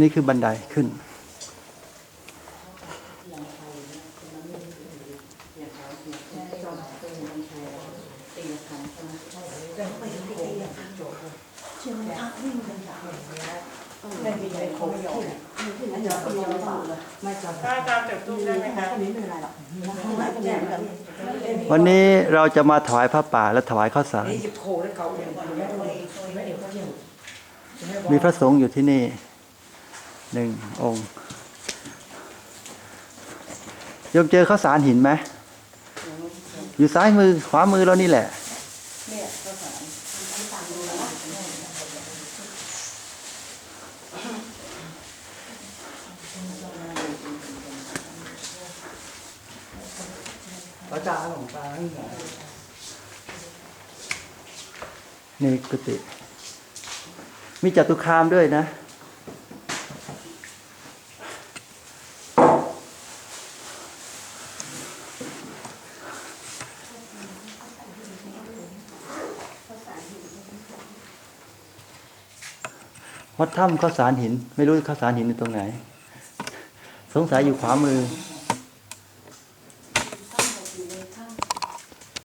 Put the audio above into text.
นี่คือบันไดขึ้น วันนี้เราจะมาถวายพระป่าและถวายข้าวสาร มีพระสงฆ์อยู่ที่นี่ หนึ่งองค์ยมเจอข้าวสารหินไหมอยู่ซ้ายมือขวามือเรานี่แหละพระจาหลวงตานี่กุฏิมีจตุคามด้วยนะ ราะถ้ำข้าสารหิน ไม่รู้ข้าสารหินอยู่ตรงไหน สงสัยอยู่ขวามือ